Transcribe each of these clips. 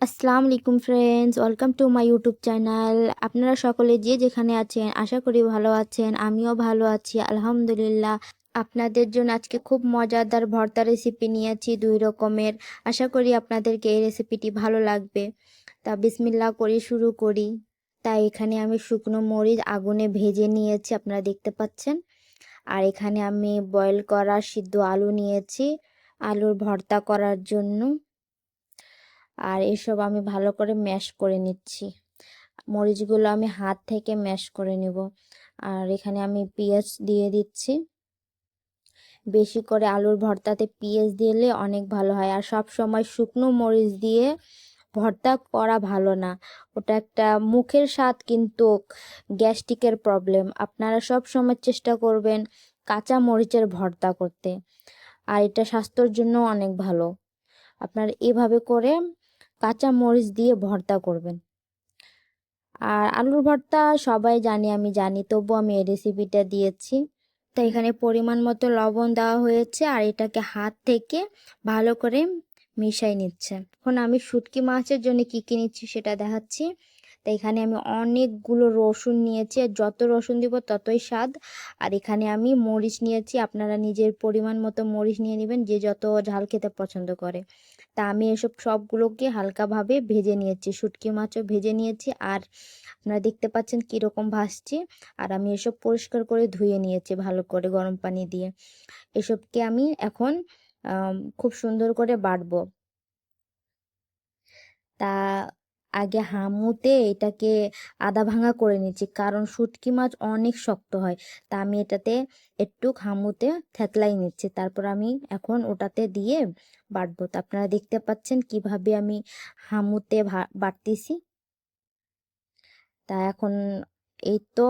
আসসালামু আলাইকুম friends welcome to my YouTube channel আপনারা সকলে যে যেখানে আছেন, আশা করি ভালো আছেন, আমিও ভালো আছি, আলহামদুলিল্লাহ। আপনাদের জন্য আজকে খুব মজাদার ভর্তা রেসিপি নিয়েছি দুই রকমের। আশা করি আপনাদেরকে এই রেসিপিটি ভালো লাগবে। তা বিসমিল্লা করে শুরু করি। তাই এখানে আমি শুকনো মরিচ আগুনে ভেজে নিয়েছি, আপনারা দেখতে পাচ্ছেন। আর এখানে আমি বয়েল করা সিদ্ধ আলু নিয়েছি, আলুর ভর্তা করার জন্য। আর এসব আমি ভালো করে ম্যাশ করে নিচ্ছি। মরিচগুলো আমি হাত থেকে ম্যাশ করে নেব। আর এখানে আমি পেঁয়াজ দিয়ে দিচ্ছি। বেশি করে আলুর ভর্তাতে পেঁয়াজ দিলে অনেক ভালো হয়। আর সব সময় শুকনো মরিচ দিয়ে ভর্তা করা ভালো না। ওটা একটা মুখের স্বাদ কিন্তু গ্যাস্ট্রিকের প্রবলেম। আপনারা সব সময় চেষ্টা করবেন কাঁচা মরিচের ভর্তা করতে। আর এটা স্বাস্থ্যর জন্য অনেক ভালো। আপনার এভাবে করে কাঁচা মরিচ দিয়ে ভর্তা করবেন। আর আলুর ভর্তা সবাই জানি, আমি জানি তবু আমি এই রেসিপিটা দিয়েছি। তো এখানে পরিমাণ মতো লবণ দেওয়া হয়েছে আর এটাকে হাত থেকে ভালো করে মিশাই নিচ্ছে। এখন আমি শুটকি মাছের জন্য কী কী নিচ্ছি সেটা দেখাচ্ছি। তো এখানে আমি অনেকগুলো রসুন নিয়েছি আর যত রসুন দিব ততই স্বাদ। আর এখানে আমি মরিচ নিয়েছি, আপনারা নিজের পরিমাণ মতো মরিচ নিয়ে নেবেন যে যত ঝাল খেতে পছন্দ করে। তা আমি এসব সবগুলোকে হালকাভাবে ভেজে নিয়েছি, শুটকি মাছও ভেজে নিয়েছি আর আপনারা দেখতে পাচ্ছেন কীরকম ভাসছি আর আমি এসব পরিষ্কার করে ধুয়ে নিয়েছি ভালো করে গরম পানি দিয়ে। এসবকে আমি এখন খুব সুন্দর করে বাটবো। তা আগে হামুতে এটাকে আদা ভাঙা করে নিচ্ছি, কারণ শুটকি মাছ অনেক শক্ত হয়। তা আমি এটাতে একটু হামুতে থেতলাই নিচ্ছি, তারপর আমি এখন ওটাতে দিয়ে বাটবো। তা আপনারা দেখতে পাচ্ছেন কীভাবে আমি হামুতে বাটতেছি। তা এখন এই তো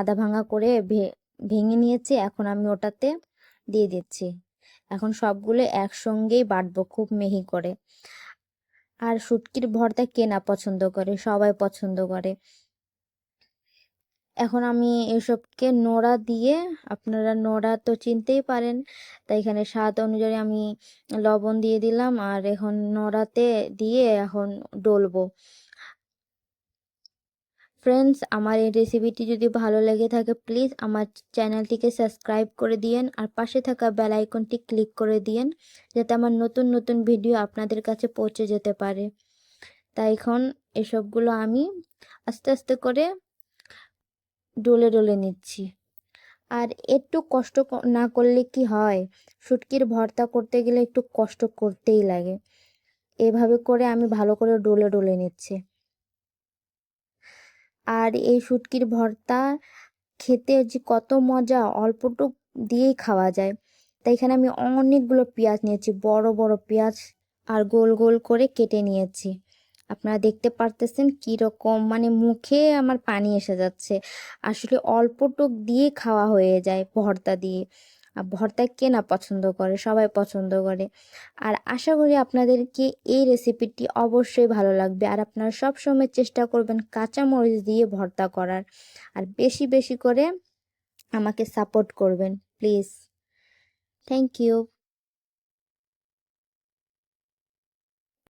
আদা ভাঙা করে ভেঙে নিয়েছি, এখন আমি ওটাতে দিয়ে দিচ্ছি। এখন সবগুলো একসঙ্গেই বাটবো, খুব মিহি করে। আর শুটকির ভর্তা কে না পছন্দ করে? সবাই পছন্দ করে। এখন আমি এসবকে নোড়া দিয়ে, আপনারা নোড়া তো চিনতেই পারেন, তাই এখানে স্বাদ অনুযায়ী আমি লবণ দিয়ে দিলাম, আর এখন নোড়াতে দিয়ে এখন ডলবো। ফ্রেন্ডস আমার এই রেসিপিটি যদি ভালো লেগে থাকে প্লিজ আমার চ্যানেলটিকে সাবস্ক্রাইব করে দিয়েন আর পাশে থাকা বেল আইকনটি ক্লিক করে দিয়েন, যাতে আমার নতুন নতুন ভিডিও আপনাদের কাছে পৌঁছে যেতে পারে। তাই এখন এসবগুলো আমি আস্তে আস্তে করে ডলে ডলে নিচ্ছি। আর একটু কষ্ট না করলে কি হয়, শুটকির ভর্তা করতে গেলে একটু কষ্ট করতেই লাগে। এভাবে করে আমি ভালো করে ডলে ডলে নিচ্ছি। আর এই শুটকির ভর্তা খেতে যে কত মজা, অল্পটুক দিয়েই খাওয়া যায়। তাই এখানে আমি অনেকগুলো পেঁয়াজ নিয়েছি, বড় বড় পেঁয়াজ আর গোল গোল করে কেটে নিয়েছি। আপনারা দেখতে পারতেছেন কীরকম মানে মুখে আমার পানি এসে যাচ্ছে। আসলে অল্পটুক দিয়ে খাওয়া হয়ে যায় ভর্তা দিয়ে। ভর্তা কে না পছন্দ করে? সবাই পছন্দ করে। আর আশা করি আপনাদেরকে এই রেসিপিটি অবশ্যই ভালো লাগবে। আর আপনারা সব সময় চেষ্টা করবেন কাঁচামরিচ দিয়ে ভর্তা করার। আর বেশি বেশি করে আমাকে সাপোর্ট করবেন প্লিজ থ্যাংক ইউ